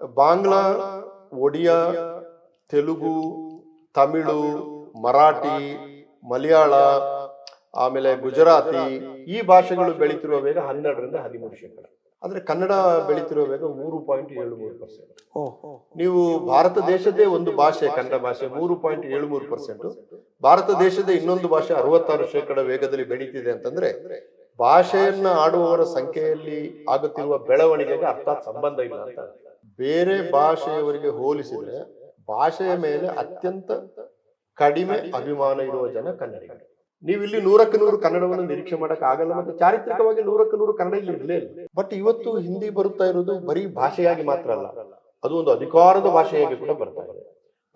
ಬಾಂಗ್ಲಾ ಒಡಿಯಾ ತೆಲುಗು ತಮಿಳು ಮರಾಠಿ ಮಲಯಾಳ ಆಮೇಲೆ ಗುಜರಾತಿ ಈ ಭಾಷೆಗಳು ಬೆಳೀತಿರುವ ವೇಗ ಹನ್ನೆರಡರಿಂದ ಹದಿಮೂರು ಶೇಕಡ. ಆದ್ರೆ ಕನ್ನಡ ಬೆಳೀತಿರುವ ವೇಗ ಮೂರು ಪಾಯಿಂಟ್ ಏಳು ಮೂರು ಪರ್ಸೆಂಟ್ ನೀವು ಭಾರತ ದೇಶದೇ ಒಂದು ಭಾಷೆ ಕನ್ನಡ ಭಾಷೆ ಮೂರು ಪಾಯಿಂಟ್ ಏಳು ಮೂರು ಪರ್ಸೆಂಟ್ ಭಾರತ ದೇಶದ ಇನ್ನೊಂದು ಭಾಷೆ ಅರವತ್ತಾರು ಶೇಕಡ ವೇಗದಲ್ಲಿ ಬೆಳೀತಿದೆ ಅಂತಂದ್ರೆ ಭಾಷೆಯನ್ನ ಆಡುವವರ ಸಂಖ್ಯೆಯಲ್ಲಿ ಆಗುತ್ತಿರುವ ಬೆಳವಣಿಗೆಗೆ ಅರ್ಥಾತ್ ಸಂಬಂಧ ಇಲ್ಲ ಅಂತ. ಬೇರೆ ಭಾಷೆಯವರಿಗೆ ಹೋಲಿಸಿದ್ರೆ ಭಾಷೆಯ ಮೇಲೆ ಅತ್ಯಂತ ಕಡಿಮೆ ಅಭಿಮಾನ ಇರುವ ಜನ ಕನ್ನಡಿಗರು. ನೀವು ಇಲ್ಲಿ ನೂರಕ್ಕೆ ನೂರು ಕನ್ನಡವನ್ನು ನಿರೀಕ್ಷೆ ಮಾಡಕ್ ಆಗಲ್ಲ ಮತ್ತೆ ಚಾರಿತ್ರಿಕವಾಗಿ ನೂರಕ್ಕೆ ನೂರು ಕನ್ನಡ ಇಲ್ಲಿ ಇರಲೇ ಇಲ್ಲ. ಬಟ್ ಇವತ್ತು ಹಿಂದಿ ಬರುತ್ತಾ ಇರೋದು ಬರೀ ಭಾಷೆಯಾಗಿ ಮಾತ್ರ ಅಲ್ಲ. ಅದು ಒಂದು ಅಧಿಕಾರದ ಭಾಷೆಯಾಗಿ ಕೂಡ ಬರ್ತಾ ಇದೆ.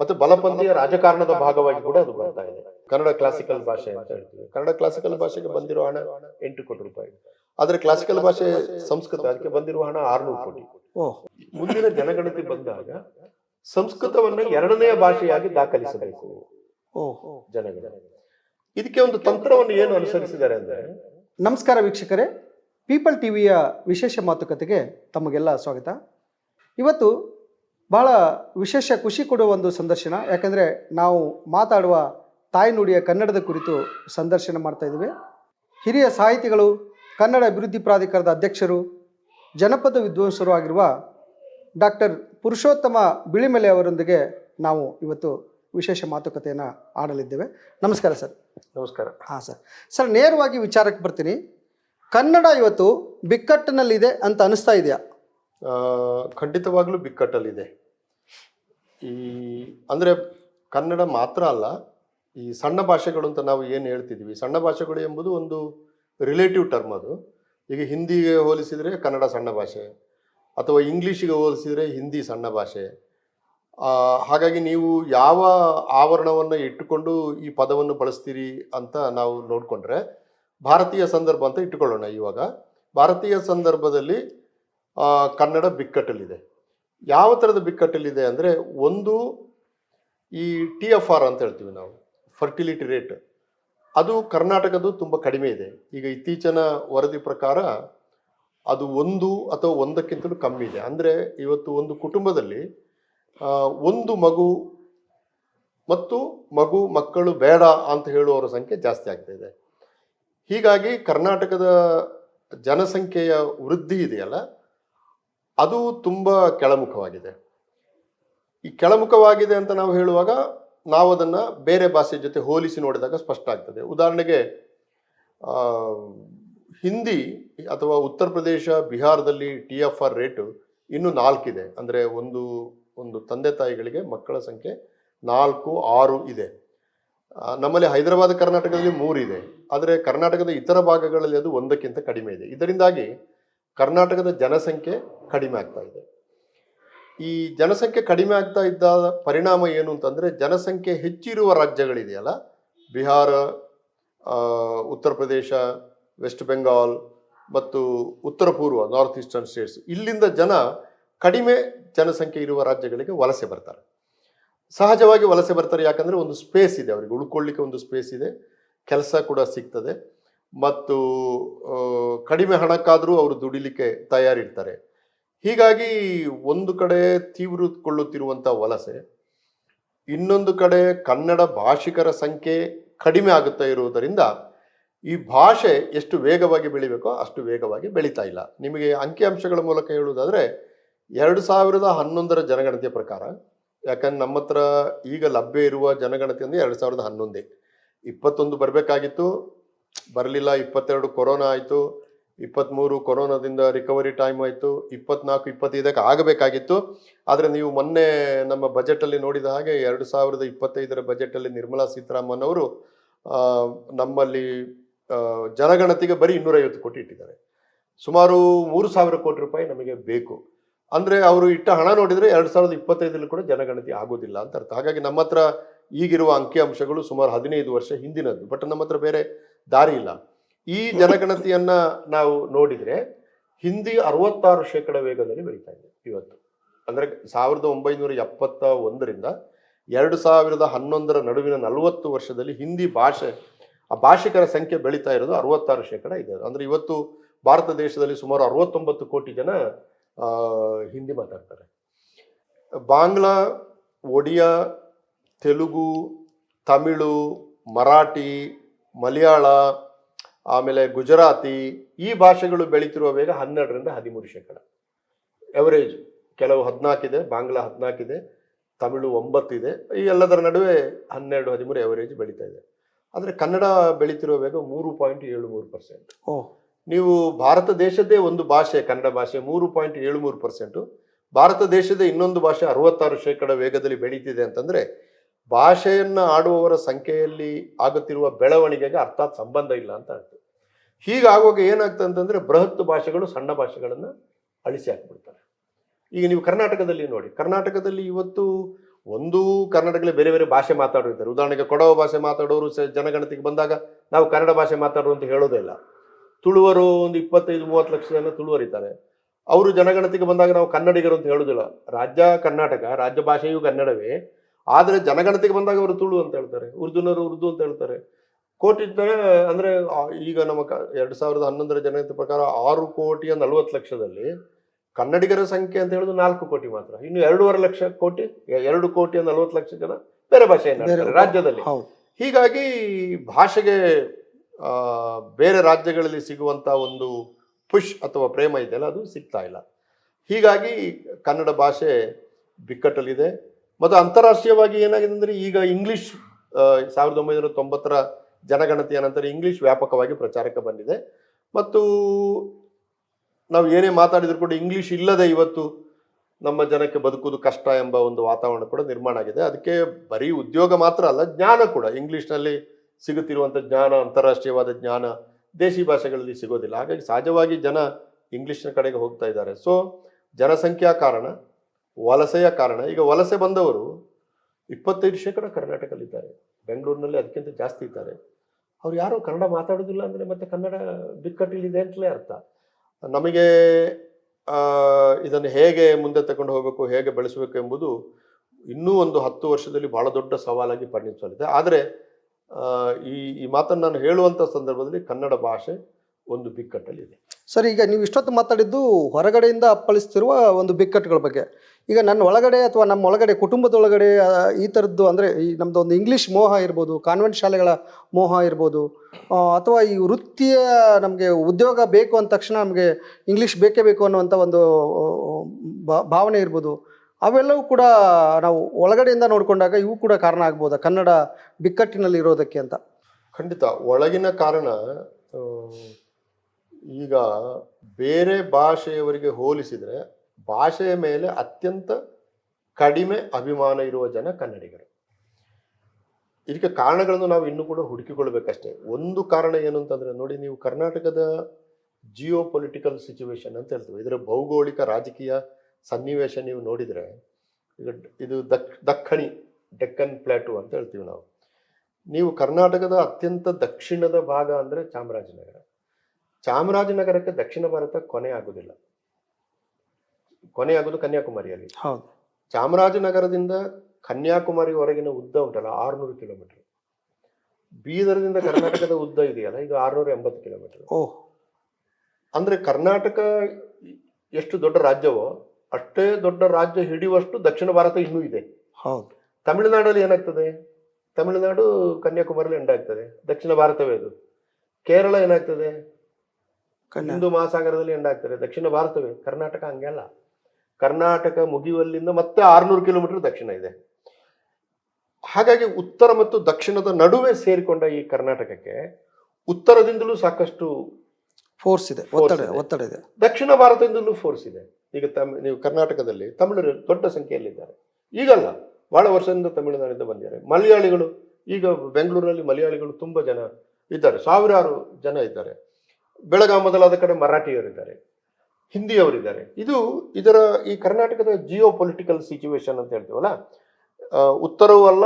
ಮತ್ತೆ ಬಲಪಂಥೀಯ ರಾಜಕಾರಣದ ಭಾಗವಾಗಿ ಕೂಡ ಅದು ಬರ್ತಾ ಇದೆ. ಕನ್ನಡ ಕ್ಲಾಸಿಕಲ್ ಭಾಷೆ ಅಂತ ಹೇಳ್ತೀವಿ. ಕನ್ನಡ ಕ್ಲಾಸಿಕಲ್ ಭಾಷೆಗೆ ಬಂದಿರೋ ಹಣ ಎಂಟು ಕೋಟಿ ರೂಪಾಯಿ. ಆದ್ರೆ ಕ್ಲಾಸಿಕಲ್ ಭಾಷೆ ಸಂಸ್ಕೃತ ಅದಕ್ಕೆ ಬಂದಿರುವ ಹಣ ಆರ್ನೂರು ಕೋಟಿ. ಮುಂದಿನ ಜನಗಣತಿ ಬಂದಾಗ ಸಂಸ್ಕೃತವನ್ನ ಎರಡನೆಯ ಭಾಷೆಯಾಗಿ ದಾಖಲಿಸಬೇಕು. ಇದಕ್ಕೆ ಒಂದು ತಂತ್ರವನ್ನು ಏನು ಅನುಸರಿಸಿದ್ದಾರೆ ಅಂದ್ರೆ ನಮಸ್ಕಾರ ವೀಕ್ಷಕರೇ. ಪೀಪಲ್ ಟಿವಿಯ ವಿಶೇಷ ಮಾತುಕತೆಗೆ ತಮಗೆಲ್ಲ ಸ್ವಾಗತ. ಇವತ್ತು ಬಹಳ ವಿಶೇಷ ಖುಷಿ ಕೊಡುವ ಒಂದು ಸಂದರ್ಶನ. ಯಾಕಂದರೆ ನಾವು ಮಾತಾಡುವ ತಾಯ್ನುಡಿಯ ಕನ್ನಡದ ಕುರಿತು ಸಂದರ್ಶನ ಮಾಡ್ತಾ ಇದ್ದೀವಿ. ಹಿರಿಯ ಸಾಹಿತಿಗಳು ಕನ್ನಡ ಅಭಿವೃದ್ಧಿ ಪ್ರಾಧಿಕಾರದ ಅಧ್ಯಕ್ಷರು ಜನಪದ ವಿದ್ವಾಂಸರು ಆಗಿರುವ ಡಾಕ್ಟರ್ ಪುರುಷೋತ್ತಮ ಬಿಳಿಮಲೆ ಅವರೊಂದಿಗೆ ನಾವು ಇವತ್ತು ವಿಶೇಷ ಮಾತುಕತೆಯನ್ನು ಆಡಲಿದ್ದೇವೆ. ನಮಸ್ಕಾರ ಸರ್. ನಮಸ್ಕಾರ. ಹಾಂ ಸರ್. ಸರ್ ನೇರವಾಗಿ ವಿಚಾರಕ್ಕೆ ಬರ್ತೀನಿ. ಕನ್ನಡ ಇವತ್ತು ಬಿಕ್ಕಟ್ಟಿನಲ್ಲಿದೆ ಅಂತ ಅನಿಸ್ತಾ ಇದೆಯಾ? ಖಂಡಿತವಾಗಲೂ ಖಂಡಿತವಾಗ್ಲೂ ಬಿಕ್ಕಟ್ಟಲ್ಲಿದೆ. ಈ ಅಂದರೆ ಕನ್ನಡ ಮಾತ್ರ ಅಲ್ಲ ಈ ಸಣ್ಣ ಭಾಷೆಗಳು ಅಂತ ನಾವು ಏನು ಹೇಳ್ತಿದ್ವಿ? ಸಣ್ಣ ಭಾಷೆಗಳು ಎಂಬುದು ಒಂದು ರಿಲೇಟಿವ್ ಟರ್ಮ್ ಅದು. ಈಗ ಹಿಂದಿಗೆ ಹೋಲಿಸಿದರೆ ಕನ್ನಡ ಸಣ್ಣ ಭಾಷೆ ಅಥವಾ ಇಂಗ್ಲೀಷಿಗೆ ಹೋಲಿಸಿದರೆ ಹಿಂದಿ ಸಣ್ಣ ಭಾಷೆ. ಹಾಗಾಗಿ ನೀವು ಯಾವ ಆವರಣವನ್ನು ಇಟ್ಟುಕೊಂಡು ಈ ಪದವನ್ನು ಬಳಸ್ತೀರಿ ಅಂತ ನಾವು ನೋಡಿಕೊಂಡ್ರೆ ಭಾರತೀಯ ಸಂದರ್ಭ ಅಂತ ಇಟ್ಟುಕೊಳ್ಳೋಣ ಇವಾಗ. ಭಾರತೀಯ ಸಂದರ್ಭದಲ್ಲಿ ಕನ್ನಡ ಬಿಕ್ಕಟ್ಟಲ್ಲಿದೆ. ಯಾವ ಥರದ ಬಿಕ್ಕಟ್ಟಲ್ಲಿದೆ ಅಂದರೆ ಒಂದು ಈ ಟಿ ಎಫ್ ಆರ್ ಅಂತ ಹೇಳ್ತೀವಿ ನಾವು ಫರ್ಟಿಲಿಟಿ ರೇಟ್ ಅದು ಕರ್ನಾಟಕದ್ದು ತುಂಬ ಕಡಿಮೆ ಇದೆ. ಈಗ ಇತ್ತೀಚಿನ ವರದಿ ಪ್ರಕಾರ ಅದು ಒಂದು ಅಥವಾ ಒಂದಕ್ಕಿಂತಲೂ ಕಮ್ಮಿ ಇದೆ. ಅಂದರೆ ಇವತ್ತು ಒಂದು ಕುಟುಂಬದಲ್ಲಿ ಒಂದು ಮಗು ಮತ್ತು ಮಗು, ಮಕ್ಕಳು ಬೇಡ ಅಂತ ಹೇಳುವವರ ಸಂಖ್ಯೆ ಜಾಸ್ತಿ ಆಗ್ತಾ ಇದೆ. ಹೀಗಾಗಿ ಕರ್ನಾಟಕದ ಜನಸಂಖ್ಯೆಯ ವೃದ್ಧಿ ಇದೆಯಲ್ಲ, ಅದು ತುಂಬ ಕೆಳಮುಖವಾಗಿದೆ. ಈ ಕೆಳಮುಖವಾಗಿದೆ ಅಂತ ನಾವು ಹೇಳುವಾಗ ನಾವು ಅದನ್ನು ಬೇರೆ ಭಾಷೆ ಜೊತೆ ಹೋಲಿಸಿ ನೋಡಿದಾಗ ಸ್ಪಷ್ಟ ಆಗ್ತದೆ. ಉದಾಹರಣೆಗೆ ಹಿಂದಿ ಅಥವಾ ಉತ್ತರ ಪ್ರದೇಶ, ಬಿಹಾರದಲ್ಲಿ ಟಿ ಎಫ್ ಆರ್ ರೇಟು ಇನ್ನೂ ನಾಲ್ಕಿದೆ. ಅಂದರೆ ಒಂದು ಒಂದು ತಂದೆ ತಾಯಿಗಳಿಗೆ ಮಕ್ಕಳ ಸಂಖ್ಯೆ ನಾಲ್ಕು, ಆರು ಇದೆ. ನಮ್ಮಲ್ಲಿ ಹೈದರಾಬಾದ್, ಕರ್ನಾಟಕದಲ್ಲಿ ಮೂರಿದೆ ಆದರೆ ಕರ್ನಾಟಕದ ಇತರ ಭಾಗಗಳಲ್ಲಿ ಅದು ಒಂದಕ್ಕಿಂತ ಕಡಿಮೆ ಇದೆ. ಇದರಿಂದಾಗಿ ಕರ್ನಾಟಕದ ಜನಸಂಖ್ಯೆ ಕಡಿಮೆ ಆಗ್ತಾ ಇದೆ. ಈ ಜನಸಂಖ್ಯೆ ಕಡಿಮೆ ಆಗ್ತಾ ಇದ್ದ ಪರಿಣಾಮ ಏನು ಅಂತಂದ್ರೆ ಜನಸಂಖ್ಯೆ ಹೆಚ್ಚಿರುವ ರಾಜ್ಯಗಳಿದೆಯಲ್ಲ? ಬಿಹಾರ ಉತ್ತರ ಪ್ರದೇಶ ವೆಸ್ಟ್ ಬೆಂಗಾಲ್ ಮತ್ತು ಉತ್ತರ ಪೂರ್ವ ನಾರ್ತ್ ಈಸ್ಟರ್ನ್ ಸ್ಟೇಟ್ಸ್ ಇಲ್ಲಿಂದ ಜನ ಕಡಿಮೆ ಜನಸಂಖ್ಯೆ ಇರುವ ರಾಜ್ಯಗಳಿಗೆ ವಲಸೆ ಬರ್ತಾರೆ. ಸಹಜವಾಗಿ ವಲಸೆ ಬರ್ತಾರೆ ಯಾಕಂದ್ರೆ ಒಂದು ಸ್ಪೇಸ್ ಇದೆ, ಅವರಿಗೆ ಉಳ್ಕೊಳ್ಳಿಕ್ಕೆ ಒಂದು ಸ್ಪೇಸ್ ಇದೆ, ಕೆಲಸ ಕೂಡ ಸಿಗ್ತದೆ. ಮತ್ತು ಕಡಿಮೆ ಹಣಕ್ಕಾದರೂ ಅವರು ದುಡಿಲಿಕ್ಕೆ ತಯಾರಿರ್ತಾರೆ. ಹೀಗಾಗಿ ಒಂದು ಕಡೆ ತೀವ್ರಗೊಳ್ಳುತ್ತಿರುವಂಥ ವಲಸೆ, ಇನ್ನೊಂದು ಕಡೆ ಕನ್ನಡ ಭಾಷಿಕರ ಸಂಖ್ಯೆ ಕಡಿಮೆ ಆಗುತ್ತಾ ಇರುವುದರಿಂದ ಈ ಭಾಷೆ ಎಷ್ಟು ವೇಗವಾಗಿ ಬೆಳಿಬೇಕೋ ಅಷ್ಟು ವೇಗವಾಗಿ ಬೆಳೀತಾ ಇಲ್ಲ. ನಿಮಗೆ ಅಂಕಿಅಂಶಗಳ ಮೂಲಕ ಹೇಳುವುದಾದರೆ, ಎರಡು ಸಾವಿರದ ಹನ್ನೊಂದರ ಜನಗಣತಿಯ ಪ್ರಕಾರ, ಯಾಕಂದ್ರೆ ನಮ್ಮ ಹತ್ರ ಈಗ ಲಭ್ಯ ಇರುವ ಜನಗಣತಿ ಅಂದರೆ ಎರಡು ಸಾವಿರದ ಹನ್ನೊಂದೇ. ಇಪ್ಪತ್ತೊಂದು ಬರಬೇಕಾಗಿತ್ತು, ಬರಲಿಲ್ಲ, ಇಪ್ಪತ್ತೆರಡು ಕೊರೋನಾ ಆಯಿತು ಇಪ್ಪತ್ತ್ಮೂರು ಕೊರೋನಾದಿಂದ ರಿಕವರಿ ಟೈಮ್ ಆಯಿತು. ಇಪ್ಪತ್ನಾಲ್ಕು ಇಪ್ಪತ್ತೈದಕ್ಕೆ ಆಗಬೇಕಾಗಿತ್ತು. ಆದರೆ ನೀವು ಮೊನ್ನೆ ನಮ್ಮ ಬಜೆಟಲ್ಲಿ ನೋಡಿದ ಹಾಗೆ ಎರಡು ಸಾವಿರದ ಇಪ್ಪತ್ತೈದರ ಬಜೆಟಲ್ಲಿ ನಿರ್ಮಲಾ ಸೀತಾರಾಮನ್ ಅವರು ನಮ್ಮಲ್ಲಿ ಜನಗಣತಿಗೆ ಬರೀ ಇನ್ನೂರೈವತ್ತು ಕೋಟಿ ಇಟ್ಟಿದ್ದಾರೆ. ಸುಮಾರು ಮೂರು ಸಾವಿರ ಕೋಟಿ ರೂಪಾಯಿ ನಮಗೆ ಬೇಕು. ಅಂದರೆ ಅವರು ಇಟ್ಟ ಹಣ ನೋಡಿದರೆ ಎರಡು ಸಾವಿರದ ಇಪ್ಪತ್ತೈದರಲ್ಲಿ ಕೂಡ ಜನಗಣತಿ ಆಗೋದಿಲ್ಲ ಅಂತ ಅರ್ಥ. ಹಾಗಾಗಿ ನಮ್ಮ ಹತ್ರ ಈಗಿರುವ ಅಂಕಿಅಂಶಗಳು ಸುಮಾರು ಹದಿನೈದು ವರ್ಷ ಹಿಂದಿನದ್ದು. ಬಟ್ ನಮ್ಮ ಹತ್ರ ಬೇರೆ ದಾರಿ ಇಲ್ಲ. ಈ ಜನಗಣತಿಯನ್ನ ನಾವು ನೋಡಿದ್ರೆ ಹಿಂದಿ ಅರವತ್ತಾರು ಶೇಕಡ ವೇಗದಲ್ಲಿ ಬೆಳೀತಾ ಇದೆ ಇವತ್ತು. ಅಂದ್ರೆ ಸಾವಿರದ ಒಂಬೈನೂರ ಎಪ್ಪತ್ತ ಒಂದರಿಂದ ಎರಡು ಸಾವಿರದ ಹನ್ನೊಂದರ ನಡುವಿನ ನಲವತ್ತು ವರ್ಷದಲ್ಲಿ ಹಿಂದಿ ಭಾಷೆ, ಆ ಭಾಷಿಕರ ಸಂಖ್ಯೆ ಬೆಳೀತಾ ಇರೋದು ಅರವತ್ತಾರು ಶೇಕಡ ಇದೆ. ಅಂದ್ರೆ ಇವತ್ತು ಭಾರತ ದೇಶದಲ್ಲಿ ಸುಮಾರು ಅರವತ್ತೊಂಬತ್ತು ಕೋಟಿ ಜನ ಹಿಂದಿ ಮಾತಾಡ್ತಾರೆ. ಬಾಂಗ್ಲಾ, ಒಡಿಯಾ, ತೆಲುಗು, ತಮಿಳು, ಮರಾಠಿ, ಮಲಯಾಳ ಆಮೇಲೆ ಗುಜರಾತಿ ಈ ಭಾಷೆಗಳು ಬೆಳೀತಿರುವ ವೇಗ ಹನ್ನೆರಡರಿಂದ ಹದಿಮೂರು ಶೇಕಡ. ಎವರೇಜ್ ಕೆಲವು ಹದಿನಾಲ್ಕಿದೆ ಬಾಂಗ್ಲಾ ಹದಿನಾಲ್ಕಿದೆ ತಮಿಳು ಒಂಬತ್ತಿದೆ ಈ ಎಲ್ಲದರ ನಡುವೆ ಹನ್ನೆರಡು ಹದಿಮೂರು ಎವರೇಜ್ ಬೆಳೀತಾ ಇದೆ. ಆದರೆ ಕನ್ನಡ ಬೆಳೀತಿರುವ ವೇಗ ಮೂರು ಪಾಯಿಂಟ್ ಏಳು ಮೂರು ಪರ್ಸೆಂಟ್ ನೀವು ಭಾರತ ದೇಶದ್ದೇ ಒಂದು ಭಾಷೆ ಕನ್ನಡ ಭಾಷೆ ಮೂರು ಪಾಯಿಂಟ್ ಏಳು ಮೂರು ಪರ್ಸೆಂಟು ಭಾರತ ದೇಶದ ಇನ್ನೊಂದು ಭಾಷೆ ಅರವತ್ತಾರು ಶೇಕಡ ವೇಗದಲ್ಲಿ ಬೆಳೀತಿದೆ ಅಂತಂದರೆ ಭಾಷೆಯನ್ನು ಆಡುವವರ ಸಂಖ್ಯೆಯಲ್ಲಿ ಆಗುತ್ತಿರುವ ಬೆಳವಣಿಗೆಗೆ ಅರ್ಥಾತ್ ಸಂಬಂಧ ಇಲ್ಲ ಅಂತ ಹೀಗಾಗುವಾಗ ಏನಾಗ್ತದೆ ಅಂತಂದರೆ ಬೃಹತ್ ಭಾಷೆಗಳು ಸಣ್ಣ ಭಾಷೆಗಳನ್ನು ಅಳಿಸಿ ಹಾಕ್ಬಿಡ್ತಾರೆ. ಈಗ ನೀವು ಕರ್ನಾಟಕದಲ್ಲಿ ನೋಡಿ, ಕರ್ನಾಟಕದಲ್ಲಿ ಇವತ್ತು ಒಂದು ಕರ್ನಾಟಕದಲ್ಲಿ ಬೇರೆ ಬೇರೆ ಭಾಷೆ ಮಾತಾಡಿರ್ತಾರೆ ಉದಾಹರಣೆಗೆ ಕೊಡವ ಭಾಷೆ ಮಾತಾಡೋರು ಜನಗಣತಿಗೆ ಬಂದಾಗ ನಾವು ಕನ್ನಡ ಭಾಷೆ ಮಾತಾಡೋ ಅಂತ ಹೇಳೋದೇ ಇಲ್ಲ. ತುಳುವರು ಒಂದು ಇಪ್ಪತ್ತೈದು, ಮೂವತ್ತು ಲಕ್ಷ ಜನ ತುಳುವರಿತಾರೆ ಅವರು ಜನಗಣತಿಗೆ ಬಂದಾಗ ನಾವು ಕನ್ನಡಿಗರು ಅಂತ ಹೇಳೋದಿಲ್ಲ. ರಾಜ್ಯ ಕರ್ನಾಟಕ, ರಾಜ್ಯ ಭಾಷೆಯು ಕನ್ನಡವೇ. ಆದರೆ ಜನಗಣತಿಗೆ ಬಂದಾಗ ಅವರು ತುಳು ಅಂತ ಹೇಳ್ತಾರೆ ಉರ್ದುನವರು ಉರ್ದು ಅಂತ ಹೇಳ್ತಾರೆ. ಕೋಟಿ ಇದ್ದರೆ ಅಂದ್ರೆ ಈಗ ನಮ್ಮ ಎರಡು ಸಾವಿರದ ಹನ್ನೊಂದರ ಜನಗಣತಿ ಪ್ರಕಾರ ಆರು ಕೋಟಿಯ ನಲವತ್ತು ಲಕ್ಷದಲ್ಲಿ ಕನ್ನಡಿಗರ ಸಂಖ್ಯೆ ಅಂತ ಹೇಳುದು ನಾಲ್ಕು ಕೋಟಿ ಮಾತ್ರ. ಇನ್ನು ಎರಡೂವರೆ ಲಕ್ಷ ಕೋಟಿ ಎರಡು ಕೋಟಿಯ ನಲವತ್ತು ಲಕ್ಷ ಜನ ಬೇರೆ ಭಾಷೆಯನ್ನು ರಾಜ್ಯದಲ್ಲಿ. ಹೀಗಾಗಿ ಭಾಷೆಗೆ ಆ, ಬೇರೆ ರಾಜ್ಯಗಳಲ್ಲಿ ಸಿಗುವಂತ ಒಂದು ಪುಷ್ ಅಥವಾ ಪ್ರೇಮ ಇದೆಯಲ್ಲ ಅದು ಸಿಗ್ತಾ ಇಲ್ಲ. ಹೀಗಾಗಿ ಕನ್ನಡ ಭಾಷೆ ಬಿಕ್ಕಟ್ಟಲ್ಲಿದೆ. ಮತ್ತು ಅಂತಾರಾಷ್ಟ್ರೀಯವಾಗಿ ಏನಾಗಿದೆ ಅಂದರೆ ಈಗ ಇಂಗ್ಲಿಷ್ ಸಾವಿರದ ಒಂಬೈನೂರ ತೊಂಬತ್ತರ ಜನಗಣತಿಯ ನಂತರ ಇಂಗ್ಲಿಷ್ ವ್ಯಾಪಕವಾಗಿ ಪ್ರಚಾರಕ್ಕೆ ಬಂದಿದೆ. ಮತ್ತು ನಾವು ಏನೇ ಮಾತಾಡಿದ್ರು ಕೂಡ ಇಂಗ್ಲಿಷ್ ಇಲ್ಲದೆ ಇವತ್ತು ನಮ್ಮ ಜನಕ್ಕೆ ಬದುಕುವುದು ಕಷ್ಟ ಎಂಬ ಒಂದು ವಾತಾವರಣ ಕೂಡ ನಿರ್ಮಾಣ ಆಗಿದೆ. ಅದಕ್ಕೆ ಬರೀ ಉದ್ಯೋಗ ಮಾತ್ರ ಅಲ್ಲ, ಜ್ಞಾನ ಕೂಡ. ಇಂಗ್ಲಿಷ್ನಲ್ಲಿ ಸಿಗುತ್ತಿರುವಂಥ ಜ್ಞಾನ, ಅಂತಾರಾಷ್ಟ್ರೀಯವಾದ ಜ್ಞಾನ ದೇಶಿ ಭಾಷೆಗಳಲ್ಲಿ ಸಿಗೋದಿಲ್ಲ. ಹಾಗಾಗಿ ಸಹಜವಾಗಿ ಜನ ಇಂಗ್ಲಿಷ್ನ ಕಡೆಗೆ ಹೋಗ್ತಾ ಇದ್ದಾರೆ. ಸೊ ಜನಸಂಖ್ಯಾ ಕಾರಣ, ವಲಸೆಯ ಕಾರಣ. ಈಗ ವಲಸೆ ಬಂದವರು ಇಪ್ಪತ್ತೈದು ಶೇಕಡ ಕರ್ನಾಟಕದಲ್ಲಿದ್ದಾರೆ. ಬೆಂಗಳೂರಿನಲ್ಲಿ ಅದಕ್ಕಿಂತ ಜಾಸ್ತಿ ಇದ್ದಾರೆ. ಅವ್ರು ಯಾರು ಕನ್ನಡ ಮಾತಾಡೋದಿಲ್ಲ ಅಂದರೆ ಮತ್ತೆ ಕನ್ನಡ ಬಿಕ್ಕಟ್ಟಿಲ್ಲಿದೆ ಅಂತಲೇ ಅರ್ಥ. ನಮಗೆ ಇದನ್ನು ಹೇಗೆ ಮುಂದೆ ತಗೊಂಡು ಹೋಗಬೇಕು, ಹೇಗೆ ಬೆಳೆಸಬೇಕು ಎಂಬುದು ಇನ್ನೂ ಒಂದು ಹತ್ತು ವರ್ಷದಲ್ಲಿ ಬಹಳ ದೊಡ್ಡ ಸವಾಲಾಗಿ ಪರಿಣಮಿಸಲಿದೆ. ಆದರೆ ಈ ಈ ಮಾತನ್ನು ನಾನು ಹೇಳುವಂಥ ಸಂದರ್ಭದಲ್ಲಿ ಕನ್ನಡ ಭಾಷೆ ಒಂದು ಬಿಕ್ಕಟ್ಟಲ್ಲಿದೆ. ಸರ್ ಈಗ ನೀವು ಇಷ್ಟೊತ್ತು ಮಾತಾಡಿದ್ದು ಹೊರಗಡೆಯಿಂದ ಅಪ್ಪಳಿಸ್ತಿರುವ ಒಂದು ಬಿಕ್ಕಟ್ಟುಗಳ ಬಗ್ಗೆ. ಈಗ ನನ್ನ ಒಳಗಡೆ ಅಥವಾ ನಮ್ಮ ಒಳಗಡೆ ಕುಟುಂಬದೊಳಗಡೆ ಈ ಥರದ್ದು ಅಂದರೆ ಈ ನಮ್ಮದು ಒಂದು ಇಂಗ್ಲೀಷ್ ಮೋಹ ಇರ್ಬೋದು ಕಾನ್ವೆಂಟ್ ಶಾಲೆಗಳ ಮೋಹ ಇರ್ಬೋದು ಅಥವಾ ಈ ವೃತ್ತಿಯ ನಮಗೆ ಉದ್ಯೋಗ ಬೇಕು ಅಂದ ತಕ್ಷಣ ನಮಗೆ ಇಂಗ್ಲೀಷ್ ಬೇಕೇ ಬೇಕು ಅನ್ನುವಂಥ ಒಂದು ಭಾವನೆ ಇರ್ಬೋದು. ಅವೆಲ್ಲವೂ ಕೂಡ ನಾವು ಒಳಗಡೆಯಿಂದ ನೋಡಿಕೊಂಡಾಗ ಇವು ಕೂಡ ಕಾರಣ ಆಗ್ಬೋದಾ? ಕನ್ನಡ ಬಿಕ್ಕಟ್ಟಿನಲ್ಲಿ ಇರೋದಕ್ಕೆ ಅಂತ. ಖಂಡಿತ ಒಳಗಿನ ಕಾರಣ ಈಗ ಬೇರೆ ಭಾಷೆಯವರಿಗೆ ಹೋಲಿಸಿದರೆ ಭಾಷೆಯ ಮೇಲೆ ಅತ್ಯಂತ ಕಡಿಮೆ ಅಭಿಮಾನ ಇರುವ ಜನ ಕನ್ನಡಿಗರು. ಇದಕ್ಕೆ ಕಾರಣಗಳನ್ನು ನಾವು ಇನ್ನೂ ಕೂಡ ಹುಡುಕಿಕೊಳ್ಬೇಕಷ್ಟೇ ಒಂದು ಕಾರಣ ಏನು ಅಂತಂದ್ರೆ ನೋಡಿ, ನೀವು ಕರ್ನಾಟಕದ ಜಿಯೋ ಪೊಲಿಟಿಕಲ್ ಸಿಚುವೇಶನ್ ಅಂತ ಹೇಳ್ತೀವಿ. ಇದರ ಭೌಗೋಳಿಕ ರಾಜಕೀಯ ಸನ್ನಿವೇಶ ನೀವು ನೋಡಿದರೆ, ಈಗ ಇದು ದಕ್ ದಕ್ಕಣಿ ಡೆಕ್ಕನ್ ಪ್ಲಾಟು ಅಂತ ಹೇಳ್ತೀವಿ ನಾವು. ನೀವು ಕರ್ನಾಟಕದ ಅತ್ಯಂತ ದಕ್ಷಿಣದ ಭಾಗ ಅಂದರೆ ಚಾಮರಾಜನಗರ. ಚಾಮರಾಜನಗರಕ್ಕೆ ದಕ್ಷಿಣ ಭಾರತ ಕೊನೆ ಆಗುವುದಿಲ್ಲ ಕೊನೆ ಆಗೋದು ಕನ್ಯಾಕುಮಾರಿಯಲ್ಲಿ. ಹೌದು. ಚಾಮರಾಜನಗರದಿಂದ ಕನ್ಯಾಕುಮಾರಿವರೆಗಿನ ಉದ್ದ ಉಂಟಲ್ಲ ಆರುನೂರು ಕಿಲೋಮೀಟರ್. ಬೀದರ್ದಿಂದ ಕರ್ನಾಟಕದ ಉದ್ದ ಇದೆಯಲ್ಲ ಇದು ಆರುನೂರ ಎಂಬತ್ತು ಕಿಲೋಮೀಟರ್. ಓಹ್ ಅಂದ್ರೆ ಕರ್ನಾಟಕ ಎಷ್ಟು ದೊಡ್ಡ ರಾಜ್ಯವೋ ಅಷ್ಟೇ ದೊಡ್ಡ ರಾಜ್ಯ ಹಿಡಿಯುವಷ್ಟು ದಕ್ಷಿಣ ಭಾರತ ಇನ್ನೂ ಇದೆ. ಹೌದು. ತಮಿಳುನಾಡಲ್ಲಿ ಏನಾಗ್ತದೆ? ತಮಿಳುನಾಡು ಕನ್ಯಾಕುಮಾರಿಲಿ ಎಂಡಾಗ್ತದೆ ದಕ್ಷಿಣ ಭಾರತವೇ ಅದು. ಕೇರಳ ಏನಾಗ್ತದೆ? ಹಿಂದೂ ಮಹಾಸಾಗರದಲ್ಲಿ ಎಂಡ್ ಆಗ್ತಾರೆ ದಕ್ಷಿಣ ಭಾರತವೇ ಕರ್ನಾಟಕ ಹಂಗೆ ಅಲ್ಲ. ಕರ್ನಾಟಕ ಮುಗಿಯುವಲ್ಲಿಂದ ಮತ್ತೆ ಆರ್ನೂರು ಕಿಲೋಮೀಟರ್ ದಕ್ಷಿಣ ಇದೆ. ಹಾಗಾಗಿ ಉತ್ತರ ಮತ್ತು ದಕ್ಷಿಣದ ನಡುವೆ ಸೇರಿಕೊಂಡ ಈ ಕರ್ನಾಟಕಕ್ಕೆ ಉತ್ತರದಿಂದಲೂ ಸಾಕಷ್ಟು ಫೋರ್ಸ್ ಇದೆ. ಒತ್ತಡ ಇದೆ. ಒತ್ತಡ ಇದೆ. ದಕ್ಷಿಣ ಭಾರತದಿಂದಲೂ ಫೋರ್ಸ್ ಇದೆ. ಈಗ ತಮ್ ನೀವು ಕರ್ನಾಟಕದಲ್ಲಿ ತಮಿಳರು ದೊಡ್ಡ ಸಂಖ್ಯೆಯಲ್ಲಿದ್ದಾರೆ. ಈಗಲ್ಲ ಬಹಳ ವರ್ಷದಿಂದ ತಮಿಳುನಾಡಿಂದ ಬಂದಿದ್ದಾರೆ. ಮಲಯಾಳಿಗಳು ಈಗ ಬೆಂಗಳೂರಿನಲ್ಲಿ ಮಲಯಾಳಿಗಳು ತುಂಬ ಜನ ಇದ್ದಾರೆ. ಸಾವಿರಾರು ಜನ ಇದ್ದಾರೆ. ಬೆಳಗಾವಿ ಮೊದಲಾದ ಕಡೆ ಮರಾಠಿಯವರಿದ್ದಾರೆ ಹಿಂದಿಯವರಿದ್ದಾರೆ. ಇದು ಇದರ ಈ ಕರ್ನಾಟಕದ ಜಿಯೋ ಪೊಲಿಟಿಕಲ್ ಸಿಚುವೇಶನ್ ಅಂತ ಹೇಳ್ತೀವಲ್ಲ ಉತ್ತರವೂ ಅಲ್ಲ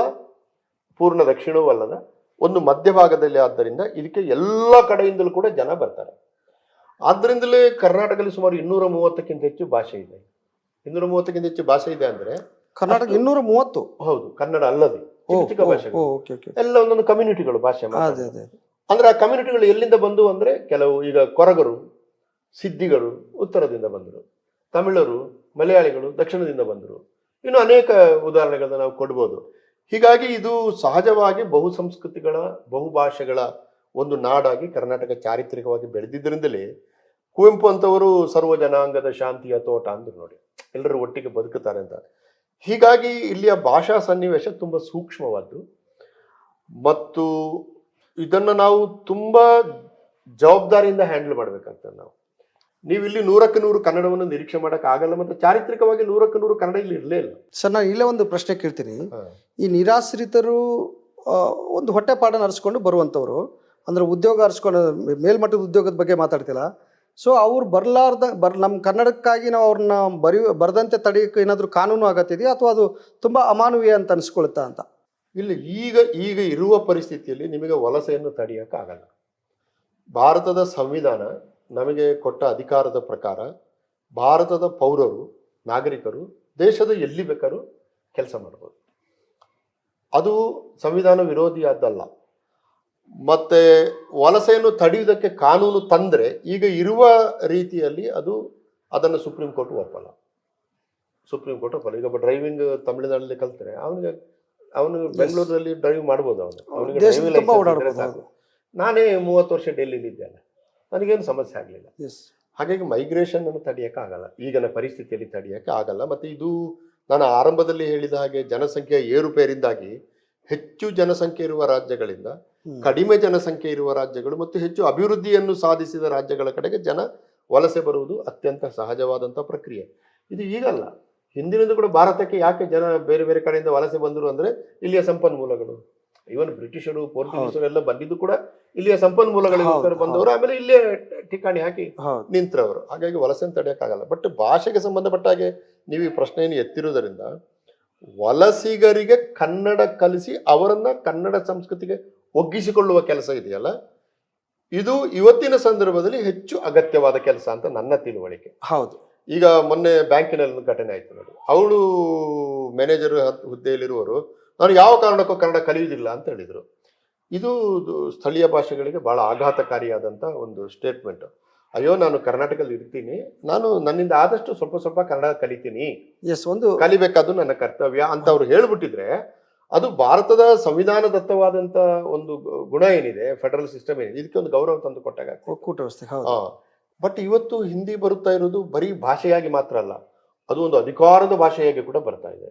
ಪೂರ್ಣ ದಕ್ಷಿಣವೂ ಅಲ್ಲದ ಒಂದು ಮಧ್ಯಭಾಗದಲ್ಲಿ ಆದ್ದರಿಂದ ಇದಕ್ಕೆ ಎಲ್ಲ ಕಡೆಯಿಂದಲೂ ಕೂಡ ಜನ ಬರ್ತಾರೆ. ಆದ್ದರಿಂದಲೇ ಕರ್ನಾಟಕದಲ್ಲಿ ಸುಮಾರು ಇನ್ನೂರ ಮೂವತ್ತಕ್ಕಿಂತ ಹೆಚ್ಚು ಭಾಷೆ ಇದೆ. ಇನ್ನೂರ ಮೂವತ್ತಕ್ಕಿಂತ ಹೆಚ್ಚು ಭಾಷೆ ಇದೆ ಅಂದ್ರೆ ಕರ್ನಾಟಕ ಇನ್ನೂರ ಮೂವತ್ತು ಹೌದು ಕನ್ನಡ ಅಲ್ಲದೆ ಚಿಕ್ಕ ಭಾಷೆ ಎಲ್ಲ ಒಂದೊಂದು ಕಮ್ಯುನಿಟಿಗಳು ಭಾಷೆ ಅಂದ್ರೆ ಆ ಕಮ್ಯುನಿಟಿಗಳು ಎಲ್ಲಿಂದ ಬಂದು ಅಂದ್ರೆ ಕೆಲವು ಈಗ ಕೊರಗರು ಸಿದ್ದಿಗಳು ಉತ್ತರದಿಂದ ಬಂದರು. ತಮಿಳರು, ಮಲಯಾಳಿಗಳು ದಕ್ಷಿಣದಿಂದ ಬಂದರು. ಇನ್ನು ಅನೇಕ ಉದಾಹರಣೆಗಳನ್ನ ನಾವು ಕೊಡ್ಬೋದು. ಹೀಗಾಗಿ ಇದು ಸಹಜವಾಗಿ ಬಹು ಸಂಸ್ಕೃತಿಗಳ ಬಹುಭಾಷೆಗಳ ಒಂದು ನಾಡಾಗಿ ಕರ್ನಾಟಕ ಚಾರಿತ್ರಿಕವಾಗಿ ಬೆಳೆದಿದ್ದರಿಂದಲೇ ಕುವೆಂಪು ಅಂತವರು ಸರ್ವ ಜನಾಂಗದ ಶಾಂತಿಯ ತೋಟ ಅಂದರು ನೋಡಿ. ಎಲ್ಲರೂ ಒಟ್ಟಿಗೆ ಬದುಕುತ್ತಾರೆ ಅಂತ. ಹೀಗಾಗಿ ಇಲ್ಲಿಯ ಭಾಷಾ ಸನ್ನಿವೇಶ ತುಂಬಾ ಸೂಕ್ಷ್ಮವಾದ್ದು. ಮತ್ತು ಇದನ್ನು ನಾವು ತುಂಬಾ ಜವಾಬ್ದಾರಿಯಿಂದ ಹ್ಯಾಂಡಲ್ ಮಾಡ್ಬೇಕಂತೆ ನಾವು. ನೀವು ಇಲ್ಲಿ ನೂರಕ್ಕೆ ನೂರು ಕನ್ನಡವನ್ನು ನಿರೀಕ್ಷೆ ಮಾಡಕ್ ಆಗಲ್ಲ ಮತ್ತು ಚಾರಿತ್ರಿಕವಾಗಿ ನೂರಕ್ಕೆ ನೂರು ಕನ್ನಡ ಇಲ್ಲಿ ಇರಲೇ ಇಲ್ಲ. ಸರ್ ನಾನು ಇಲ್ಲೇ ಒಂದು ಪ್ರಶ್ನೆ ಕೇಳ್ತೀನಿ. ಈ ನಿರಾಶ್ರಿತರು ಒಂದು ಒಂದು ಹೊಟ್ಟೆಪಾಡ ನಡೆಸ್ಕೊಂಡು ಬರುವಂಥವ್ರು ಅಂದ್ರೆ ಉದ್ಯೋಗ ಅರ್ಸ್ಕೊಂಡು ಮೇಲ್ಮಟ್ಟದ ಉದ್ಯೋಗದ ಬಗ್ಗೆ ಮಾತಾಡ್ತಿಲ್ಲ. ಸೊ ಅವ್ರು ಬರಲಾರ್ದ ಬರ್ ನಮ್ಮ ಕನ್ನಡಕ್ಕಾಗಿ ನಾವು ಅವ್ರನ್ನ ಬರಿ ಬರದಂತೆ ತಡೆಯೋಕೆ ಏನಾದರೂ ಕಾನೂನು ಆಗತ್ತಿದೆಯಾ? ಅಥವಾ ಅದು ತುಂಬ ಅಮಾನವೀಯ ಅಂತ ಅನಿಸ್ಕೊಳುತ್ತಾ ಅಂತ? ಇಲ್ಲಿ ಈಗ ಈಗ ಇರುವ ಪರಿಸ್ಥಿತಿಯಲ್ಲಿ ನಿಮಗೆ ವಲಸೆಯನ್ನು ತಡೆಯೋಕ್ಕಾಗಲ್ಲ ಭಾರತದ ಸಂವಿಧಾನ ನಮಗೆ ಕೊಟ್ಟ ಅಧಿಕಾರದ ಪ್ರಕಾರ ಭಾರತದ ಪೌರರು, ನಾಗರಿಕರು, ದೇಶದ ಎಲ್ಲಿ ಬೇಕಾದ್ರೂ ಕೆಲಸ ಮಾಡ್ಬೋದು. ಅದು ಸಂವಿಧಾನ ವಿರೋಧಿಯಾದ್ದಲ್ಲ. ಮತ್ತೆ ವಲಸೆಯನ್ನು ತಡೆಯುವುದಕ್ಕೆ ಕಾನೂನು ತಂದರೆ ಈಗ ಇರುವ ರೀತಿಯಲ್ಲಿ ಅದು ಅದನ್ನು ಸುಪ್ರೀಂ ಕೋರ್ಟ್ ಒಪ್ಪಲ್ಲ. ಸುಪ್ರೀಂ ಕೋರ್ಟ್ ಒಪ್ಪಲ್ಲ. ಈಗ ಡ್ರೈವಿಂಗ್ ತಮಿಳುನಾಡಲ್ಲಿ ಕಲ್ತರೆ, ಅವನಿಗೆ ಅವನು ಬೆಂಗಳೂರಲ್ಲಿ ಡ್ರೈವ್ ಮಾಡ್ಬೋದು ಅವನು. ಅವನಿಗೆ ದೇಶದಲ್ಲಿ driving ತುಂಬಾ license ಓಡಾಡ್ಬೋದು, ಇದ್ರೆ ಸಾಕು. ನಾನೇ ಮೂವತ್ತು ವರ್ಷ ಡೆಲ್ಲಿಲಿ ಇದ್ದೇನೆ. ನನಗೇನು ಸಮಸ್ಯೆ ಆಗಲಿಲ್ಲ. ಎಸ್ ಹಾಗಾಗಿ ಮೈಗ್ರೇಷನ್ ಅನ್ನು ತಡೆಯಕ್ಕೆ ಆಗಲ್ಲ. ಈಗಿನ ಪರಿಸ್ಥಿತಿಯಲ್ಲಿ ತಡೆಯಕ್ಕೆ ಆಗಲ್ಲ. ಮತ್ತೆ ಇದು ನಾನು ಆರಂಭದಲ್ಲಿ ಹೇಳಿದ ಹಾಗೆ ಜನಸಂಖ್ಯೆಯ ಏರುಪೇರಿಂದಾಗಿ ಹೆಚ್ಚು ಜನಸಂಖ್ಯೆ ಇರುವ ರಾಜ್ಯಗಳಿಂದ ಕಡಿಮೆ ಜನಸಂಖ್ಯೆ ಇರುವ ರಾಜ್ಯಗಳು ಮತ್ತು ಹೆಚ್ಚು ಅಭಿವೃದ್ಧಿಯನ್ನು ಸಾಧಿಸಿದ ರಾಜ್ಯಗಳ ಕಡೆಗೆ ಜನ ವಲಸೆ ಬರುವುದು ಅತ್ಯಂತ ಸಹಜವಾದಂಥ ಪ್ರಕ್ರಿಯೆ. ಇದು ಈಗಲ್ಲ. ಹಿಂದಿನಿಂದ ಕೂಡ ಭಾರತಕ್ಕೆ ಯಾಕೆ ಜನ ಬೇರೆ ಬೇರೆ ಕಡೆಯಿಂದ ವಲಸೆ ಬಂದರು ಅಂದ್ರೆ ಇಲ್ಲಿಯ ಸಂಪನ್ಮೂಲಗಳು. ಇವನ್ ಬ್ರಿಟಿಷರು ಪೋರ್ಚುಗೀಸರು ಎಲ್ಲ ಬಂದಿದ್ದು ಕೂಡ ಇಲ್ಲಿಯ ಸಂಪನ್ಮೂಲಗಳಿಗೋಸ್ಕರ ಹೌದು, ಬಂದವರು ಆಮೇಲೆ ಇಲ್ಲೇ ಠಿಕಾಣಿ ಹಾಕಿ ನಿಂತರವರು ನಿಂತ್ರವರು. ಹಾಗಾಗಿ ವಲಸೆ ತಡೆಯೋಕ್ಕಾಗಲ್ಲ ಬಟ್ ಭಾಷೆಗೆ ಸಂಬಂಧಪಟ್ಟ ಹಾಗೆ ನೀವು ಈ ಪ್ರಶ್ನೆಯನ್ನು ಎತ್ತಿರುವುದರಿಂದ ವಲಸಿಗರಿಗೆ ಕನ್ನಡ ಕಲಿಸಿ ಅವರನ್ನ ಕನ್ನಡ ಸಂಸ್ಕೃತಿಗೆ ಒಗ್ಗಿಸಿಕೊಳ್ಳುವ ಕೆಲಸ ಇದೆಯಲ್ಲ? ಇದು ಇವತ್ತಿನ ಸಂದರ್ಭದಲ್ಲಿ ಹೆಚ್ಚು ಅಗತ್ಯವಾದ ಕೆಲಸ ಅಂತ ನನ್ನ ತಿಳುವಳಿಕೆ. ಹೌದು. ಈಗ ಮೊನ್ನೆ ಬ್ಯಾಂಕಿನಲ್ಲಿ ಒಂದು ಘಟನೆ ಆಯ್ತು ನೋಡಿ. ಅವಳು ಮ್ಯಾನೇಜರ್ ಹುದ್ದೆಯಲ್ಲಿರುವವರು ನಾನು ಯಾವ ಕಾರಣಕ್ಕೂ ಕನ್ನಡ ಕಲಿಯುವುದಿಲ್ಲ ಅಂತ ಹೇಳಿದರು. ಇದು ಸ್ಥಳೀಯ ಭಾಷೆಗಳಿಗೆ ಬಹಳ ಆಘಾತಕಾರಿಯಾದಂಥ ಒಂದು ಸ್ಟೇಟ್ಮೆಂಟ್ ಅಯ್ಯೋ ನಾನು ಕರ್ನಾಟಕದಲ್ಲಿ ಇರ್ತೀನಿ. ನಾನು ನನ್ನಿಂದ ಆದಷ್ಟು ಸ್ವಲ್ಪ ಸ್ವಲ್ಪ ಕನ್ನಡ ಕಲಿತೀನಿ. ಎಸ್ ಒಂದು ಕಲಿಬೇಕಾದ್ರು ನನ್ನ ಕರ್ತವ್ಯ ಅಂತ ಅವ್ರು ಹೇಳ್ಬಿಟ್ಟಿದ್ರೆ ಅದು ಭಾರತದ ಸಂವಿಧಾನದತ್ತವಾದಂಥ ಒಂದು ಗುಣ ಏನಿದೆ ಫೆಡರಲ್ ಸಿಸ್ಟಮ್ ಏನಿದೆ ಇದಕ್ಕೆ ಒಂದು ಗೌರವ ತಂದು ಕೊಟ್ಟಾಗ ಒಕ್ಕೂಟ ವ್ಯವಸ್ಥೆ ಹೌದು. ಬಟ್ ಇವತ್ತು ಹಿಂದಿ ಬರುತ್ತಾ ಇರೋದು ಬರೀ ಭಾಷೆಯಾಗಿ ಮಾತ್ರ ಅಲ್ಲ. ಅದು ಒಂದು ಅಧಿಕಾರದ ಭಾಷೆಯಾಗಿ ಕೂಡ ಬರ್ತಾ ಇದೆ.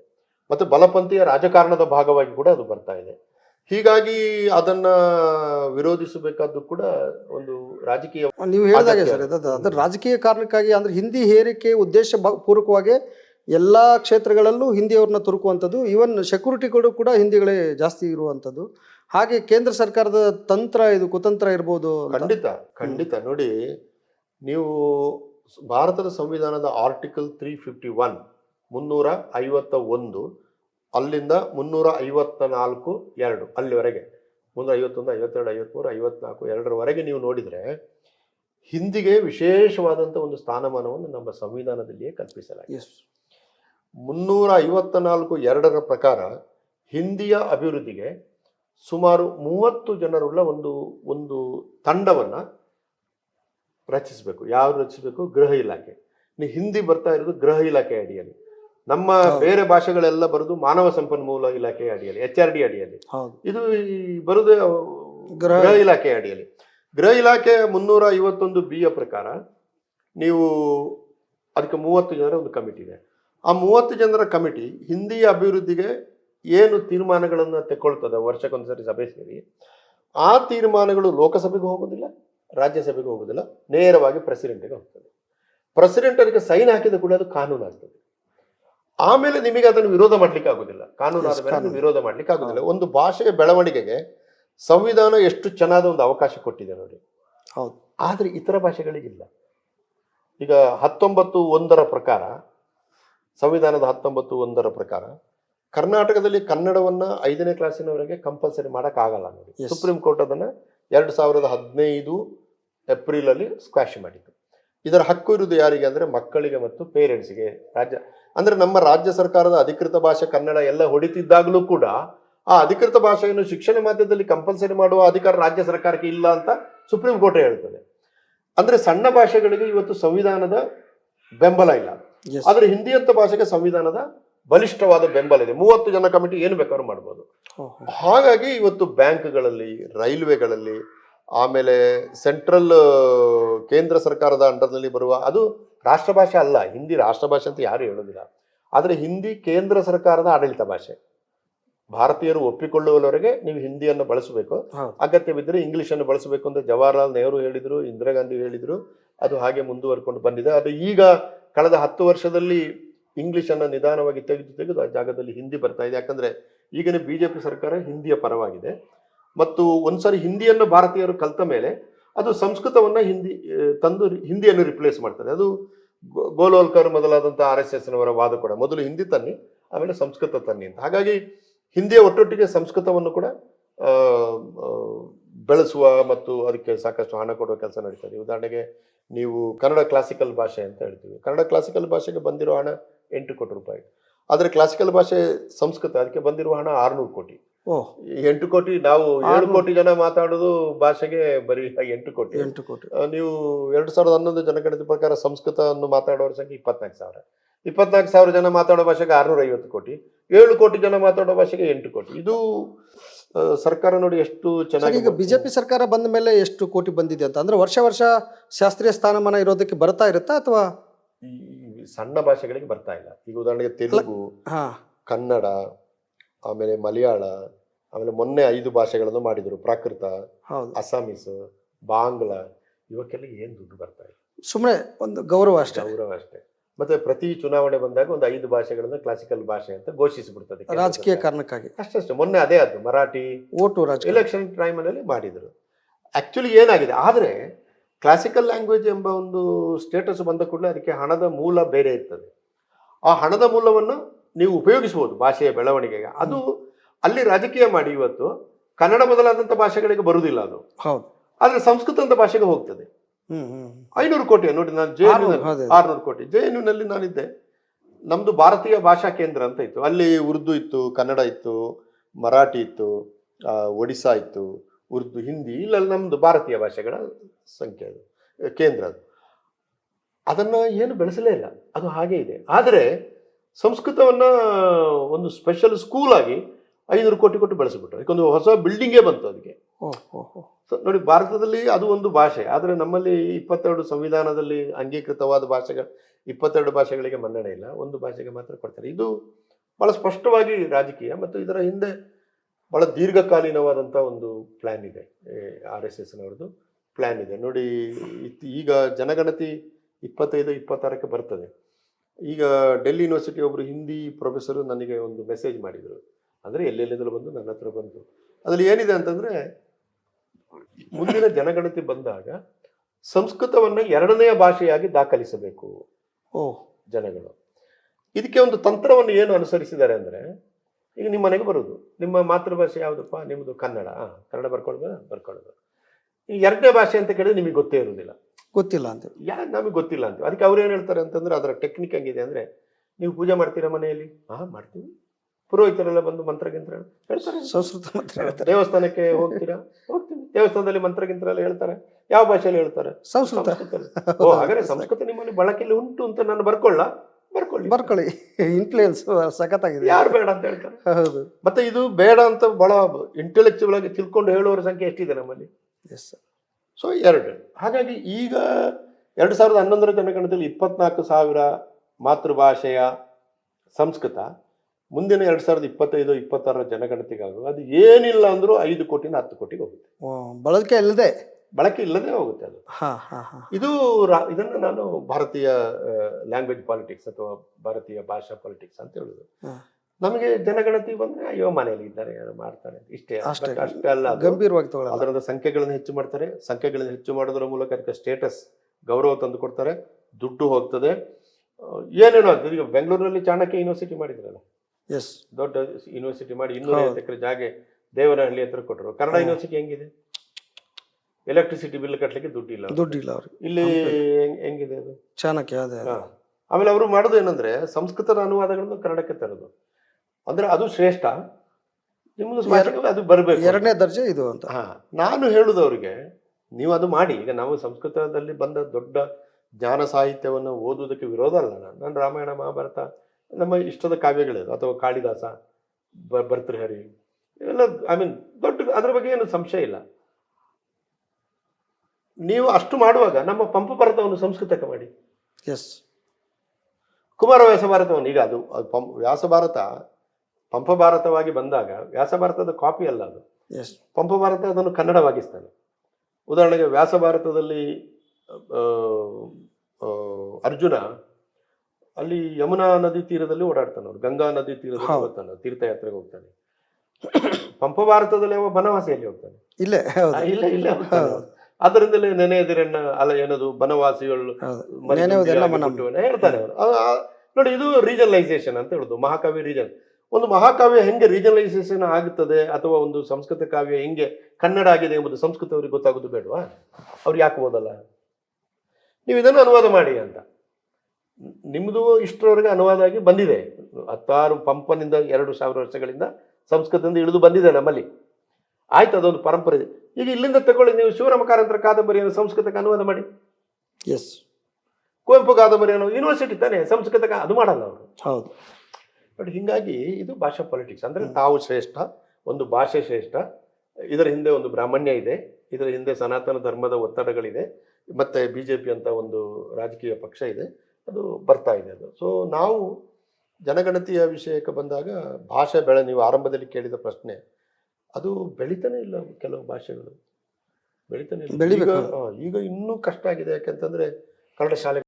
ಮತ್ತು ಬಲಪಂಥೀಯ ರಾಜಕಾರಣದ ಭಾಗವಾಗಿ ಕೂಡ ಅದು ಬರ್ತಾ ಇದೆ. ಹೀಗಾಗಿ ಅದನ್ನ ವಿರೋಧಿಸಬೇಕಾದ್ದು ಕೂಡ ಒಂದು ರಾಜಕೀಯ ನೀವು ಹೇಳಿದಾಗೆ. ಸರ್ ಅದು ಅದರ ರಾಜಕೀಯ ಕಾರಣಕ್ಕಾಗಿ ಅಂದ್ರೆ ಹಿಂದಿ ಹೇರಿಕೆ ಉದ್ದೇಶ ಪೂರ್ವಕವಾಗಿ ಎಲ್ಲ ಕ್ಷೇತ್ರಗಳಲ್ಲೂ ಹಿಂದಿಯವ್ರನ್ನ ತುರುಕುವಂಥದ್ದು. ಈವನ್ ಸೆಕ್ಯೂರಿಟಿ ಕೂಡ ಕೂಡ ಹಿಂದಿಗಳೇ ಜಾಸ್ತಿ ಇರುವಂಥದ್ದು. ಹಾಗೆ ಕೇಂದ್ರ ಸರ್ಕಾರದ ತಂತ್ರ ಇದು ಕುತಂತ್ರ ಇರ್ಬೋದು. ಖಂಡಿತ ಖಂಡಿತ. ನೋಡಿ ನೀವು ಭಾರತದ ಸಂವಿಧಾನದ ಆರ್ಟಿಕಲ್ ತ್ರೀ ಫಿಫ್ಟಿ ಒನ್ ಮುನ್ನೂರ ಐವತ್ತ ಒಂದು ಅಲ್ಲಿಂದ ಮುನ್ನೂರ ಐವತ್ತ ನಾಲ್ಕು ಎರಡು ಅಲ್ಲಿವರೆಗೆ ಮುನ್ನೂರ ಐವತ್ತೊಂದು ಐವತ್ತೆರಡು ಐವತ್ತ್ಮೂರು ಐವತ್ನಾಲ್ಕು ಎರಡರವರೆಗೆ ನೀವು ನೋಡಿದರೆ ಹಿಂದಿಗೆ ವಿಶೇಷವಾದಂಥ ಒಂದು ಸ್ಥಾನಮಾನವನ್ನು ನಮ್ಮ ಸಂವಿಧಾನದಲ್ಲಿಯೇ ಕಲ್ಪಿಸಲಾಗಿದೆ. ಮುನ್ನೂರ ಐವತ್ತ ನಾಲ್ಕು ಎರಡರ ಪ್ರಕಾರ ಹಿಂದಿಯ ಅಭಿವೃದ್ಧಿಗೆ ಸುಮಾರು ಮೂವತ್ತು ಜನರುಳ್ಳ ಒಂದು ಒಂದು ತಂಡವನ್ನ ರಚಿಸಬೇಕು. ಯಾರು ರಚಿಸಬೇಕು? ಗೃಹ ಇಲಾಖೆ. ನೀವು ಹಿಂದಿ ಬರ್ತಾ ಇರೋದು ಗೃಹ ಇಲಾಖೆ ಅಡಿಯಲ್ಲಿ. ನಮ್ಮ ಬೇರೆ ಭಾಷೆಗಳೆಲ್ಲ ಬರೋದು ಮಾನವ ಸಂಪನ್ಮೂಲ ಇಲಾಖೆ ಅಡಿಯಲ್ಲಿ ಎಚ್ ಆರ್ ಡಿ ಅಡಿಯಲ್ಲಿ. ಇದು ಬರೋದು ಗೃಹ- ಇಲಾಖೆ ಅಡಿಯಲ್ಲಿ. ಗೃಹ ಇಲಾಖೆ ಮುನ್ನೂರ ಐವತ್ತೊಂದು ಬಿ ಯ ಪ್ರಕಾರ ನೀವು ಅದಕ್ಕೆ ಮೂವತ್ತು ಜನರ ಒಂದು ಕಮಿಟಿ ಇದೆ. ಆ ಮೂವತ್ತು ಜನರ ಕಮಿಟಿ ಹಿಂದಿ ಅಭಿವೃದ್ಧಿಗೆ ಏನು ತೀರ್ಮಾನಗಳನ್ನು ತೆಕ್ಕೊಳ್ತದೆ? ವರ್ಷಕ್ಕೊಂದ್ಸರಿ ಸಭೆ ಸೇರಿ. ಆ ತೀರ್ಮಾನಗಳು ಲೋಕಸಭೆಗೆ ಹೋಗೋದಿಲ್ಲ. ರಾಜ್ಯಸಭೆಗೆ ಹೋಗೋದಿಲ್ಲ ನೇರವಾಗಿ ಪ್ರೆಸಿಡೆಂಟ್ಗೆ ಹೋಗ್ತದೆ. ಪ್ರೆಸಿಡೆಂಟ್ ಅದಕ್ಕೆ ಸೈನ್ ಹಾಕಿದ ಕೂಡ ಅದು ಕಾನೂನು ಆಗ್ತದೆ. ಆಮೇಲೆ ನಿಮಗೆ ಅದನ್ನು ವಿರೋಧ ಮಾಡ್ಲಿಕ್ಕೆ ಆಗುದಿಲ್ಲ. ಕಾನೂನು ವಿರೋಧ ಮಾಡ್ಲಿಕ್ಕೆ ಆಗುದಿಲ್ಲ. ಒಂದು ಭಾಷೆಯ ಬೆಳವಣಿಗೆಗೆ ಸಂವಿಧಾನ ಎಷ್ಟು ಚೆನ್ನಾದ ಒಂದು ಅವಕಾಶ ಕೊಟ್ಟಿದೆ ನೋಡಿ. ಹೌದು. ಆದರೆ ಇತರ ಭಾಷೆಗಳಿಗಿಲ್ಲ ಈಗ ಹತ್ತೊಂಬತ್ತು ಒಂದರ ಪ್ರಕಾರ ಸಂವಿಧಾನದ ಹತ್ತೊಂಬತ್ತು ಒಂದರ ಪ್ರಕಾರ ಕರ್ನಾಟಕದಲ್ಲಿ ಕನ್ನಡವನ್ನ ಐದನೇ ಕ್ಲಾಸಿನವರೆಗೆ ಕಂಪಲ್ಸರಿ ಆಗಲ್ಲ ನೋಡಿ. ಸುಪ್ರೀಂ ಕೋರ್ಟ್ ಅದನ್ನ ಎರಡು ಸಾವಿರದ ಹದಿನೈದು ಏಪ್ರಿಲಲ್ಲಿ ಸ್ಕ್ವಾಶ್ ಮಾಡಿತ್ತು ಇದರ ಹಕ್ಕು ಇರುವುದು ಯಾರಿಗೆ ಅಂದರೆ ಮಕ್ಕಳಿಗೆ ಮತ್ತು ಪೇರೆಂಟ್ಸ್ಗೆ ರಾಜ್ಯ ಅಂದರೆ ನಮ್ಮ ರಾಜ್ಯ ಸರ್ಕಾರದ ಅಧಿಕೃತ ಭಾಷೆ ಕನ್ನಡ ಎಲ್ಲ ಹೊಡಿತಿದ್ದಾಗಲೂ ಕೂಡ ಆ ಅಧಿಕೃತ ಭಾಷೆಯನ್ನು ಶಿಕ್ಷಣ ಮಾಧ್ಯಮದಲ್ಲಿ ಕಂಪಲ್ಸರಿ ಮಾಡುವ ಅಧಿಕಾರ ರಾಜ್ಯ ಸರ್ಕಾರಕ್ಕೆ ಇಲ್ಲ ಅಂತ ಸುಪ್ರೀಂ ಕೋರ್ಟ್ ಹೇಳ್ತದೆ ಅಂದ್ರೆ ಸಣ್ಣ ಭಾಷೆಗಳಿಗೆ ಇವತ್ತು ಸಂವಿಧಾನದ ಬೆಂಬಲ ಇಲ್ಲ. ಆದರೆ ಹಿಂದಿಯಂಥ ಹಿಂದಿ ಅಂತ ಭಾಷೆಗೆ ಸಂವಿಧಾನದ ಬಲಿಷ್ಠವಾದ ಬೆಂಬಲ ಇದೆ. ಮೂವತ್ತು ಜನ ಕಮಿಟಿ ಏನು ಬೇಕಾದ್ರೂ ಮಾಡ್ಬೋದು. ಹಾಗಾಗಿ ಇವತ್ತು ಬ್ಯಾಂಕ್ಗಳಲ್ಲಿ ರೈಲ್ವೆಗಳಲ್ಲಿ ಆಮೇಲೆ ಸೆಂಟ್ರಲ್ ಕೇಂದ್ರ ಸರ್ಕಾರದ ಅಂಡರ್ನಲ್ಲಿ ಬರುವ ಅದು ರಾಷ್ಟ್ರ ಭಾಷೆ ಅಲ್ಲ ಹಿಂದಿ ರಾಷ್ಟ್ರ ಭಾಷೆ ಅಂತ ಯಾರು ಹೇಳೋದಿಲ್ಲ. ಆದರೆ ಹಿಂದಿ ಕೇಂದ್ರ ಸರ್ಕಾರದ ಆಡಳಿತ ಭಾಷೆ. ಭಾರತೀಯರು ಒಪ್ಪಿಕೊಳ್ಳುವವರೆಗೆ ನೀವು ಹಿಂದಿಯನ್ನು ಬಳಸಬೇಕು. ಅಗತ್ಯವಿದ್ದರೆ ಇಂಗ್ಲಿಷನ್ನು ಬಳಸಬೇಕು ಅಂತ ಜವಾಹರ್ಲಾಲ್ ನೆಹರು ಹೇಳಿದರು ಇಂದಿರಾ ಗಾಂಧಿ ಹೇಳಿದರು ಅದು ಹಾಗೆ ಮುಂದುವರ್ಕೊಂಡು ಬಂದಿದೆ. ಅದು ಈಗ ಕಳೆದ ಹತ್ತು ವರ್ಷದಲ್ಲಿ ಇಂಗ್ಲಿಷನ್ನು ನಿಧಾನವಾಗಿ ತೆಗೆದು ತೆಗೆದು ಆ ಜಾಗದಲ್ಲಿ ಹಿಂದಿ ಬರ್ತಾ ಇದೆ. ಯಾಕಂದ್ರೆ ಈಗಿನ ಬಿಜೆಪಿ ಸರ್ಕಾರ ಹಿಂದಿಯ ಪರವಾಗಿದೆ. ಮತ್ತು ಒಂದ್ಸರಿ ಹಿಂದಿಯನ್ನು ಭಾರತೀಯರು ಕಲಿತ ಮೇಲೆ ಅದು ಸಂಸ್ಕೃತವನ್ನ ಹಿಂದಿ ತಂದು ಹಿಂದಿಯನ್ನು ರಿಪ್ಲೇಸ್ ಮಾಡ್ತಾರೆ ಅದು ಗೋಲೋಲ್ಕರ್ ಮೊದಲಾದಂಥ ಆರ್ ಎಸ್ ಎಸ್ನವರ ವಾದ ಕೂಡ. ಮೊದಲು ಹಿಂದಿ ತನ್ನಿ, ಆಮೇಲೆ ಸಂಸ್ಕೃತ ತನ್ನಿ ಅಂತ. ಹಾಗಾಗಿ ಹಿಂದಿಯ ಒಟ್ಟೊಟ್ಟಿಗೆ ಸಂಸ್ಕೃತವನ್ನು ಕೂಡ ಬೆಳೆಸುವ ಮತ್ತು ಅದಕ್ಕೆ ಸಾಕಷ್ಟು ಹಣ ಕೊಡುವ ಕೆಲಸ ನಡೀತದೆ ಉದಾಹರಣೆಗೆ ನೀವು ಕನ್ನಡ ಕ್ಲಾಸಿಕಲ್ ಭಾಷೆ ಅಂತ ಹೇಳ್ತೀವಿ. ಕನ್ನಡ ಕ್ಲಾಸಿಕಲ್ ಭಾಷೆಗೆ ಬಂದಿರೋ ಹಣ ಎಂಟು ಕೋಟಿ ರೂಪಾಯಿ. ಆದರೆ ಕ್ಲಾಸಿಕಲ್ ಭಾಷೆ ಸಂಸ್ಕೃತ ಅದಕ್ಕೆ ಬಂದಿರುವ ಹಣ ಆರುನೂರು ಕೋಟಿ. ಎಂಟು ಕೋಟಿ ನಾವು ಏಳು ಕೋಟಿ ಜನ ಮಾತಾಡೋದು ಭಾಷೆಗೆ ಬರೀ ಎಂಟು ಕೋಟಿ. ಎಂಟು ಕೋಟಿ. ನೀವು ಎರಡು ಸಾವಿರದ ಹನ್ನೊಂದು ಜನಗಣತಿ ಪ್ರಕಾರ ಸಂಸ್ಕೃತವನ್ನು ಮಾತಾಡೋರ ಸಂಖ್ಯೆ ಇಪ್ಪತ್ನಾಲ್ಕು ಸಾವಿರ. ಇಪ್ಪತ್ನಾಲ್ಕು ಸಾವಿರ ಜನ ಮಾತಾಡೋ ಭಾಷೆಗೆ ಆರ್ನೂರ ಐವತ್ತು ಕೋಟಿ. ಏಳು ಕೋಟಿ ಜನ ಮಾತಾಡೋ ಭಾಷೆಗೆ ಎಂಟು ಕೋಟಿ. ಇದು ಸರ್ಕಾರ ನೋಡಿ ಎಷ್ಟು ಚೆನ್ನಾಗಿ ಈಗ ಬಿಜೆಪಿ ಸರ್ಕಾರ ಬಂದ ಮೇಲೆ ಎಷ್ಟು ಕೋಟಿ ಬಂದಿದೆ ಅಂತ? ಅಂದ್ರೆ ವರ್ಷ ವರ್ಷ ಶಾಸ್ತ್ರೀಯ ಸ್ಥಾನಮಾನ ಇರೋದಕ್ಕೆ ಬರ್ತಾ ಇರುತ್ತಾ ಅಥವಾ? ಸಣ್ಣ ಭಾಷೆಗಳಿಗೆ ಬರ್ತಾ ಇಲ್ಲ. ಈಗ ಉದಾಹರಣೆಗೆ ತೆಲುಗು ಕನ್ನಡ ಆಮೇಲೆ ಮಲಯಾಳ ಆಮೇಲೆ ಮೊನ್ನೆ ಐದು ಭಾಷೆಗಳನ್ನು ಮಾಡಿದರು. ಪ್ರಾಕೃತ ಅಸ್ಸಾಮೀಸ್ ಬಾಂಗ್ಲಾ ಇವಕ್ಕೆಲ್ಲ ಏನು ದುಡ್ಡು ಬರ್ತಾ ಇಲ್ಲ. ಸುಮ್ಮನೆ ಒಂದು ಗೌರವ ಅಷ್ಟೇ. ಗೌರವ ಅಷ್ಟೇ. ಮತ್ತೆ ಪ್ರತಿ ಚುನಾವಣೆ ಬಂದಾಗ ಒಂದು ಐದು ಭಾಷೆಗಳನ್ನು ಕ್ಲಾಸಿಕಲ್ ಭಾಷೆ ಅಂತ ಘೋಷಿಸಿಬಿಡ್ತದೆ ರಾಜಕೀಯ ಕಾರಣಕ್ಕಾಗಿ. ಅಷ್ಟಷ್ಟೇ ಮೊನ್ನೆ ಅದೇ ಅದು ಮರಾಠಿ ಓಟು ರಾಜ ಎಲೆಕ್ಷನ್ ಟೈಮಲ್ಲಿ ಮಾಡಿದರು. ಆಕ್ಚುಲಿ ಏನಾಗಿದೆ? ಆದರೆ ಕ್ಲಾಸಿಕಲ್ ಲ್ಯಾಂಗ್ವೇಜ್ ಎಂಬ ಒಂದು ಸ್ಟೇಟಸ್ ಬಂದ ಕೂಡಲೇ ಅದಕ್ಕೆ ಹಣದ ಮೂಲ ಬೇರೆ ಇರ್ತದೆ. ಆ ಹಣದ ಮೂಲವನ್ನು ನೀವು ಉಪಯೋಗಿಸಬಹುದು ಭಾಷೆಯ ಬೆಳವಣಿಗೆಗೆ. ಅದು ಅಲ್ಲಿ ರಾಜಕೀಯ ಮಾಡಿ ಇವತ್ತು ಕನ್ನಡ ಮೊದಲಾದಂಥ ಭಾಷೆಗಳಿಗೆ ಬರುವುದಿಲ್ಲ ಅದು. ಹೌದು. ಆದರೆ ಸಂಸ್ಕೃತ ಅಂತ ಭಾಷೆಗೆ ಹೋಗ್ತದೆ. ಐನೂರು ಕೋಟಿ ನೋಡಿ ನಾನು ಜೆ ಆರ್ನೂರು, ಕೋಟಿ. ಜೆ ಎನ್ ಯುನಲ್ಲಿ ನಾನಿದ್ದೆ. ನಮ್ದು ಭಾರತೀಯ ಭಾಷಾ ಕೇಂದ್ರ ಅಂತ ಇತ್ತು. ಅಲ್ಲಿ ಉರ್ದು ಇತ್ತು ಕನ್ನಡ ಇತ್ತು ಮರಾಠಿ ಇತ್ತು ಒಡಿಸಾ ಒಡಿಸ್ಸಾ ಇತ್ತು ಉರ್ದು ಹಿಂದಿ ಇಲ್ಲ ನಮ್ದು ಭಾರತೀಯ ಭಾಷೆಗಳ ಸಂಖ್ಯೆ ಅದು ಕೇಂದ್ರ ಅದು. ಅದನ್ನ ಏನು ಬೆಳೆಸಲೇ ಇಲ್ಲ. ಅದು ಹಾಗೆ ಇದೆ. ಆದರೆ ಸಂಸ್ಕೃತವನ್ನ ಒಂದು ಸ್ಪೆಷಲ್ ಸ್ಕೂಲ್ ಆಗಿ ಐನೂರು ಕೋಟಿ ಕೊಟ್ಟು ಬೆಳೆಸಿಬಿಟ್ರು. ಅದಕ್ಕೊಂದು ಹೊಸ ಬಿಲ್ಡಿಂಗೇ ಬಂತು ಅದಕ್ಕೆ. ಸೊ ನೋಡಿ ಭಾರತದಲ್ಲಿ ಅದು ಒಂದು ಭಾಷೆ. ಆದರೆ ನಮ್ಮಲ್ಲಿ ಇಪ್ಪತ್ತೆರಡು ಸಂವಿಧಾನದಲ್ಲಿ ಅಂಗೀಕೃತವಾದ ಭಾಷೆಗಳು ಇಪ್ಪತ್ತೆರಡು ಭಾಷೆಗಳಿಗೆ ಮನ್ನಣೆ ಇಲ್ಲ. ಒಂದು ಭಾಷೆಗೆ ಮಾತ್ರ ಕೊಡ್ತಾರೆ. ಇದು ಬಹಳ ಸ್ಪಷ್ಟವಾಗಿ ರಾಜಕೀಯ ಮತ್ತು ಇದರ ಹಿಂದೆ ಬಹಳ ದೀರ್ಘಕಾಲೀನವಾದಂಥ ಒಂದು ಪ್ಲ್ಯಾನ್ ಇದೆ. ಆರ್ ಎಸ್ ಎಸ್ನವ್ರದ್ದು ಪ್ಲ್ಯಾನ್ ಇದೆ. ನೋಡಿ ಈಗ ಜನಗಣತಿ ಇಪ್ಪತ್ತೈದು ಇಪ್ಪತ್ತಾರಕ್ಕೆ ಬರ್ತದೆ. ಈಗ ಡೆಲ್ಲಿ ಯೂನಿವರ್ಸಿಟಿ ಒಬ್ಬರು ಹಿಂದಿ ಪ್ರೊಫೆಸರು ನನಗೆ ಒಂದು ಮೆಸೇಜ್ ಮಾಡಿದರು. ಅಂದರೆ ಎಲ್ಲೆಲ್ಲಿಂದಲೂ ಬಂದು ನನ್ನ ಹತ್ರ ಬಂತು ಅದರಲ್ಲಿ ಏನಿದೆ ಅಂತಂದರೆ ಮುಂದಿನ ಜನಗಣತಿ ಬಂದಾಗ ಸಂಸ್ಕೃತವನ್ನು ಎರಡನೆಯ ಭಾಷೆಯಾಗಿ ದಾಖಲಿಸಬೇಕು ಓಹ್ ಜನಗಳು. ಇದಕ್ಕೆ ಒಂದು ತಂತ್ರವನ್ನು ಏನು ಅನುಸರಿಸಿದ್ದಾರೆ ಅಂದರೆ ಈಗ ನಿಮ್ಮ ಮನೆಗೆ ಬರೋದು ನಿಮ್ಮ ಮಾತೃಭಾಷೆ ಯಾವುದಪ್ಪ? ನಿಮ್ಮದು ಕನ್ನಡ. ಕನ್ನಡ ಬರ್ಕೊಳ್ಬೋದಾ? ಬರ್ಕೊಳ್ಳೋದು ಈ ಎರಡನೇ ಭಾಷೆ ಅಂತ ಕೇಳಿದ್ರೆ ನಿಮಗೆ ಗೊತ್ತೇ ಇರೋದಿಲ್ಲ ಗೊತ್ತಿಲ್ಲ ಅಂತ ಯಾ ನಮಗೆ ಗೊತ್ತಿಲ್ಲ ಅಂತ ಅದಕ್ಕೆ ಅವ್ರು ಏನು ಹೇಳ್ತಾರೆ ಅಂತಂದ್ರೆ ಅದರ ಟೆಕ್ನಿಕ್ ಹೆಂಗಿದೆ ಅಂದರೆ ನೀವು ಪೂಜೆ ಮಾಡ್ತೀರಾ ಮನೆಯಲ್ಲಿ? ಹಾಂ ಮಾಡ್ತೀವಿ. ಪುರೋಹಿತರೆಲ್ಲ ಬಂದು ಮಂತ್ರಗಿಂತ್ರ ಹೇಳ್ತಾರೆ. ಸಂಸ್ಕೃತ ಮಂತ್ರ ಹೇಳ್ತಾರೆ. ದೇವಸ್ಥಾನಕ್ಕೆ ಹೋಗ್ತೀರಾ? ಹೋಗ್ತೀವಿ. ದೇವಸ್ಥಾನದಲ್ಲಿ ಮಂತ್ರಗಿಂತ್ರ ಎಲ್ಲ ಹೇಳ್ತಾರೆ. ಯಾವ ಭಾಷೆಯಲ್ಲಿ ಹೇಳ್ತಾರೆ? ಸಂಸ್ಕೃತ. ಓ ಹಾಗಾದ್ರೆ ಸಂಸ್ಕೃತ ನಿಮ್ಮಲ್ಲಿ ಬಳಕೆಯಲ್ಲಿ ಉಂಟು ಅಂತ ನಾನು ಬರ್ಕೊಳ್ಳ. ಬರ್ಕೊಳ್ಳಿ. ಬರ್ಕೊಳ್ಳಿ. ಇನ್ಫ್ಲೂಯೆನ್ಸ್ ಸಖತ್ತಾಗಿದೆ. ಯಾರು ಬೇಡ ಅಂತ ಹೇಳ್ತಾರೆ? ಹೌದು. ಮತ್ತೆ ಇದು ಬೇಡ ಅಂತ ಬಹಳ ಇಂಟೆಲೆಕ್ಚುವಲ್ ಆಗಿ ತಿಳ್ಕೊಂಡು ಹೇಳುವವರ ಸಂಖ್ಯೆ ಎಷ್ಟಿದೆ ನಮ್ಮಲ್ಲಿ? ಎಸ್ ಸೊ ಎರಡು. ಹಾಗಾಗಿ ಈಗ ಎರಡು ಸಾವಿರದ ಹನ್ನೊಂದರ ಜನಗಣತಿಯಲ್ಲಿ ಇಪ್ಪತ್ನಾಲ್ಕು ಸಾವಿರ ಮಾತೃಭಾಷೆಯ ಸಂಸ್ಕೃತ ಮುಂದಿನ ಎರಡು ಸಾವಿರದ ಇಪ್ಪತ್ತೈದು ಇಪ್ಪತ್ತಾರರ ಜನಗಣತಿಗಾಗುವ ಅದು ಏನಿಲ್ಲ ಅಂದರೂ ಐದು ಕೋಟಿನ ಹತ್ತು ಕೋಟಿಗೆ ಹೋಗುತ್ತೆ. ಬಳಕೆ ಇಲ್ಲದೆ ಬಳಕೆ ಇಲ್ಲದೆ ಹೋಗುತ್ತೆ ಅದು. ಇದು ಇದನ್ನ ನಾನು ಭಾರತೀಯ ಲ್ಯಾಂಗ್ವೇಜ್ ಪಾಲಿಟಿಕ್ಸ್ ಅಥವಾ ಭಾರತೀಯ ಭಾಷಾ ಪಾಲಿಟಿಕ್ಸ್ ಅಂತ ಹೇಳುದು. ನಮಗೆ ಜನಗಣತಿ ಬಂದ್ರೆ ಅಯ್ಯೋ ಮನೆಯಲ್ಲಿ ಇದ್ದಾರೆ ಯಾರು ಮಾಡ್ತಾರೆ? ಇಷ್ಟೇ ಅಷ್ಟೇ. ಅಲ್ಲ. ಗಂಭೀರವಾಗಿ ಅದರದ ಸಂಖ್ಯೆಗಳನ್ನು ಹೆಚ್ಚು ಮಾಡ್ತಾರೆ. ಸಂಖ್ಯೆಗಳನ್ನು ಹೆಚ್ಚು ಮಾಡೋದ್ರ ಮೂಲಕ ಅದಕ್ಕೆ ಸ್ಟೇಟಸ್ ಗೌರವ ತಂದು ಕೊಡ್ತಾರೆ. ದುಡ್ಡು ಹೋಗ್ತದೆ. ಏನೇನೋ ಆಗ್ತದೆ. ಈಗ ಬೆಂಗಳೂರಿನಲ್ಲಿ ಚಾಣಕ್ಯ ಯೂನಿವರ್ಸಿಟಿ ಮಾಡಿದ್ರಲ್ಲ? ಎಸ್ ದೊಡ್ಡ ಯೂನಿವರ್ಸಿಟಿ ಮಾಡಿ ಇನ್ನೂರ. ಐವತ್ತು ಎಕರೆ ಜಾಗೆ ದೇವರಹಳ್ಳಿ ಹತ್ರ ಕೊಟ್ಟರು. ಕನ್ನಡ ಯೂನಿವರ್ಸಿಟಿ ಹೆಂಗಿದೆ? ಎಲೆಕ್ಟ್ರಿಸಿಟಿ ಬಿಲ್ ಕಟ್ಟಲಿಕ್ಕೆ ದುಡ್ಡಿಲ್ಲ ದುಡ್ಡಿಲ್ಲ ಅವ್ರಿಗೆ ಇಲ್ಲಿ ಹೆಂಗ್- ಹೆಂಗಿದೆ ಅದು? ಚಾಣಕ್ಯ ಅದೇ ಅದೇ. ಹಾ. ಆಮೇಲೆ ಅವರು ಮಾಡೋದು ಏನಂದ್ರೆ ಸಂಸ್ಕೃತದ ಅನುವಾದಗಳನ್ನು ಕನ್ನಡಕ್ಕೆ ತರೋದು. ಅಂದ್ರೆ ಅದು ಶ್ರೇಷ್ಠ. ನಿಮ್ಮದು ಅದು ಬರಬೇಕು. ಎರಡನೇ ದರ್ಜೆ ಇದು ಅಂತ. ಹಾ. ನಾನು ಹೇಳುದು ಅವ್ರಿಗೆ ನೀವು ಅದು ಮಾಡಿ. ಈಗ ನಾವು ಸಂಸ್ಕೃತದಲ್ಲಿ ಬಂದ ದೊಡ್ಡ ಜ್ಞಾನ ಸಾಹಿತ್ಯವನ್ನು ಓದುವುದಕ್ಕೆ ವಿರೋಧ ಅಲ್ಲ ನಾನು. ನಾನು ರಾಮಾಯಣ ಮಹಾಭಾರತ ನಮ್ಮ ಇಷ್ಟದ ಕಾವ್ಯಗಳಿದೆ ಅಥವಾ ಕಾಳಿದಾಸ ಬ ಭರ್ತೃಹರಿ ಇವೆಲ್ಲ ಐ ಮೀನ್ ದೊಡ್ಡ ಅದ್ರ ಬಗ್ಗೆ ಏನು ಸಂಶಯ ಇಲ್ಲ. ನೀವು ಅಷ್ಟು ಮಾಡುವಾಗ ನಮ್ಮ ಪಂಪ ಭಾರತವನ್ನು ಸಂಸ್ಕೃತಕ್ಕೆ ಮಾಡಿ. ಎಸ್ ಕುಮಾರ ವ್ಯಾಸ ಭಾರತವನ್ನು ಈಗ ಅದು ಅದು ಪಂ ವ್ಯಾಸ ಭಾರತ ಪಂಪ ಭಾರತವಾಗಿ ಬಂದಾಗ ವ್ಯಾಸ ಭಾರತದ ಕಾಪಿ ಅಲ್ಲ ಅದು. ಎಸ್ ಪಂಪ ಭಾರತ ಅದನ್ನು ಕನ್ನಡವಾಗಿಸ್ತಾನೆ. ಉದಾಹರಣೆಗೆ ವ್ಯಾಸ ಭಾರತದಲ್ಲಿ ಅರ್ಜುನ ಅಲ್ಲಿ ಯಮುನಾ ನದಿ ತೀರದಲ್ಲಿ ಓಡಾಡ್ತಾನೆ ಅವ್ರು ಗಂಗಾ ನದಿ ತೀರದಲ್ಲಿ. ಹೋಗ್ತಾನೆ ತೀರ್ಥಯಾತ್ರೆಗೆ ಹೋಗ್ತಾನೆ. ಪಂಪ ಭಾರತದಲ್ಲಿ ಅವ ಬನವಾಸಿಯಲ್ಲಿ ಹೋಗ್ತಾನೆ. ಇಲ್ಲೇ ಇಲ್ಲ ಇಲ್ಲ. ಅದರಿಂದಲೇ ನೆನೆಯದಿರಣ್ಣ ಅಲ್ಲ ಏನದು ಬನವಾಸಿಗಳು ಹೇಳ್ತಾರೆ ಹೇಳ್ತಾನೆ ನೋಡಿ ಇದು ರೀಜನಲೈಸೇಷನ್ ಅಂತ ಹೇಳುದು ಮಹಾಕಾವ್ಯ ರೀಜನ್ ಒಂದು ಮಹಾಕಾವ್ಯ ಹೆಂಗೆ ರೀಜನಲೈಸೇಷನ್ ಆಗುತ್ತದೆ ಅಥವಾ ಒಂದು ಸಂಸ್ಕೃತ ಕಾವ್ಯ ಹೆಂಗೆ ಕನ್ನಡ ಆಗಿದೆ ಎಂಬುದು ಸಂಸ್ಕೃತ ಅವ್ರಿಗೆ ಗೊತ್ತಾಗೋದು ಬೇಡವಾ? ಅವ್ರು ಯಾಕೆ ಓದಲ್ಲ? ನೀವು ಇದನ್ನು ಅನುವಾದ ಮಾಡಿ ಅಂತ. ನಿಮ್ಮದು ಇಷ್ಟರವರೆಗೆ ಅನುವಾದ ಆಗಿ ಬಂದಿದೆ. ಹತ್ತಾರು ಪಂಪನಿಂದ ಎರಡು ಸಾವಿರ ವರ್ಷಗಳಿಂದ ಸಂಸ್ಕೃತದಿಂದ ಇಳಿದು ಬಂದಿದೆ ನಮ್ಮಲ್ಲಿ. ಆಯ್ತು ಅದೊಂದು ಪರಂಪರೆ. ಇದೆ ಈಗ ಇಲ್ಲಿಂದ ತಗೊಳ್ಳಿ ನೀವು ಶಿವರಾಮ ಕಾರಂತರ ಕಾದಂಬರಿಯನ್ನು ಸಂಸ್ಕೃತಕ್ಕೆ ಅನುವಾದ ಮಾಡಿ. ಎಸ್ ಕುವೆಂಪು ಕಾದಂಬರಿಯನ್ನು ಯೂನಿವರ್ಸಿಟಿ ತಾನೆ ಸಂಸ್ಕೃತಕ್ಕೆ ಅದು ಮಾಡಲ್ಲ ಅವರು. ಹೌದು. ಬಟ್ ಹಿಂಗಾಗಿ ಇದು ಭಾಷಾ ಪೊಲಿಟಿಕ್ಸ್ ಅಂದರೆ ತಾವು ಶ್ರೇಷ್ಠ ಒಂದು ಭಾಷೆ ಶ್ರೇಷ್ಠ ಇದರ ಹಿಂದೆ ಒಂದು ಬ್ರಾಹ್ಮಣ್ಯ ಇದೆ ಇದರ ಹಿಂದೆ ಸನಾತನ ಧರ್ಮದ ಒತ್ತಡಗಳಿದೆ ಮತ್ತು ಬಿ ಜೆ ಪಿ ಅಂತ ಒಂದು ರಾಜಕೀಯ ಪಕ್ಷ ಇದೆ ಅದು ಬರ್ತಾ ಇದೆ ಅದು. ಸೊ ನಾವು ಜನಗಣತಿಯ ವಿಷಯಕ್ಕೆ ಬಂದಾಗ ಭಾಷೆ ಬೆಳೆ ನೀವು ಆರಂಭದಲ್ಲಿ ಕೇಳಿದ ಪ್ರಶ್ನೆ ಅದು ಬೆಳಿತಾನೆ ಇಲ್ಲ ಕೆಲವು ಭಾಷೆಗಳು ಬೆಳಿತಾನೆ ಇಲ್ಲ ಈಗ ಬೆಳಿಬೇಕು. ಆ, ಈಗ ಇನ್ನೂ ಕಷ್ಟ ಆಗಿದೆ ಯಾಕಂತಂದ್ರೆ ಕನ್ನಡ ಶಾಲೆ